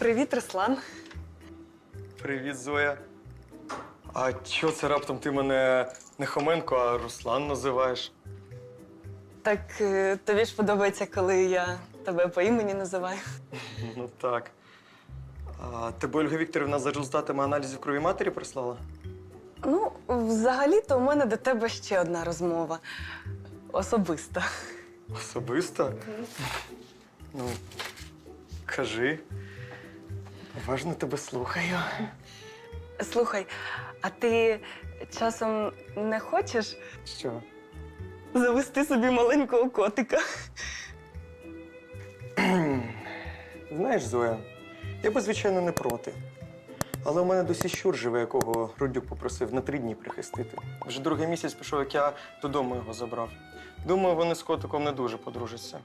Привіт, Руслан. Привіт, Зоя. А чого це раптом ти мене не Хоменко, а Руслан називаєш? Так е, тобі ж подобається, коли я тебе по імені називаю. Ну так. А тебе Ольга Вікторівна за результатами аналізів крові матері прислала? Ну, взагалі-то у мене до тебе ще одна розмова. Особиста. Особисто? Ну, кажи. Уважно тебе слухаю. Слухай, а ти часом не хочеш Що? завести собі маленького котика? Знаєш, Зоя, я би, звичайно, не проти. Але у мене досі щур живе, якого Рудюк попросив на три дні прихистити. Вже другий місяць пішов, як я додому його забрав. Думаю, вони з котиком не дуже подружаться.